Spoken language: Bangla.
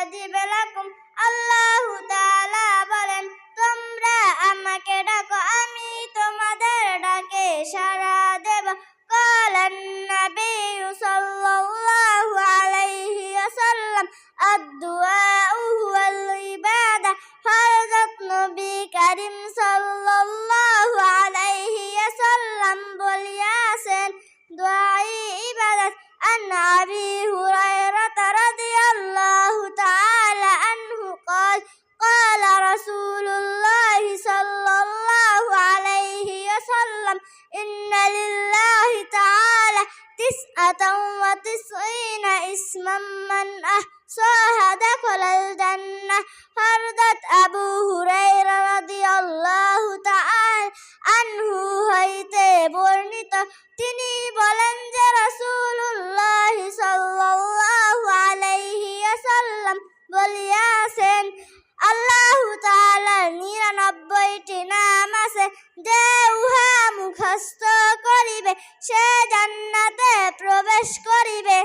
মুস্তাজিবালাকুম আল্লাহ তাআলা বলেন, তোমরা আমাকে ডাকো, আমি তোমাদের ডাকে সারা দেব। কলেন নবী সাল্লাল্লাহু আলাইহি ওয়াসাল্লাম আদ تسعة وتسعين اسما من أحصاها دخل الجنة হযরত আবু হুরায়রা রাদিয়াল্লাহু তাআলা আনহু হইতে বর্ণিত তিনি বলেন যে রাসূলুল্লাহ সাল্লাল্লাহু আলাইহি ওয়াসাল্লাম বলিয়াছেন আল্লাহ তাআলার নিরানব্বইটি নাম আছে যে উহা মুখস্থ করিবে সে জান্নাতে প্রবেশ করিবে।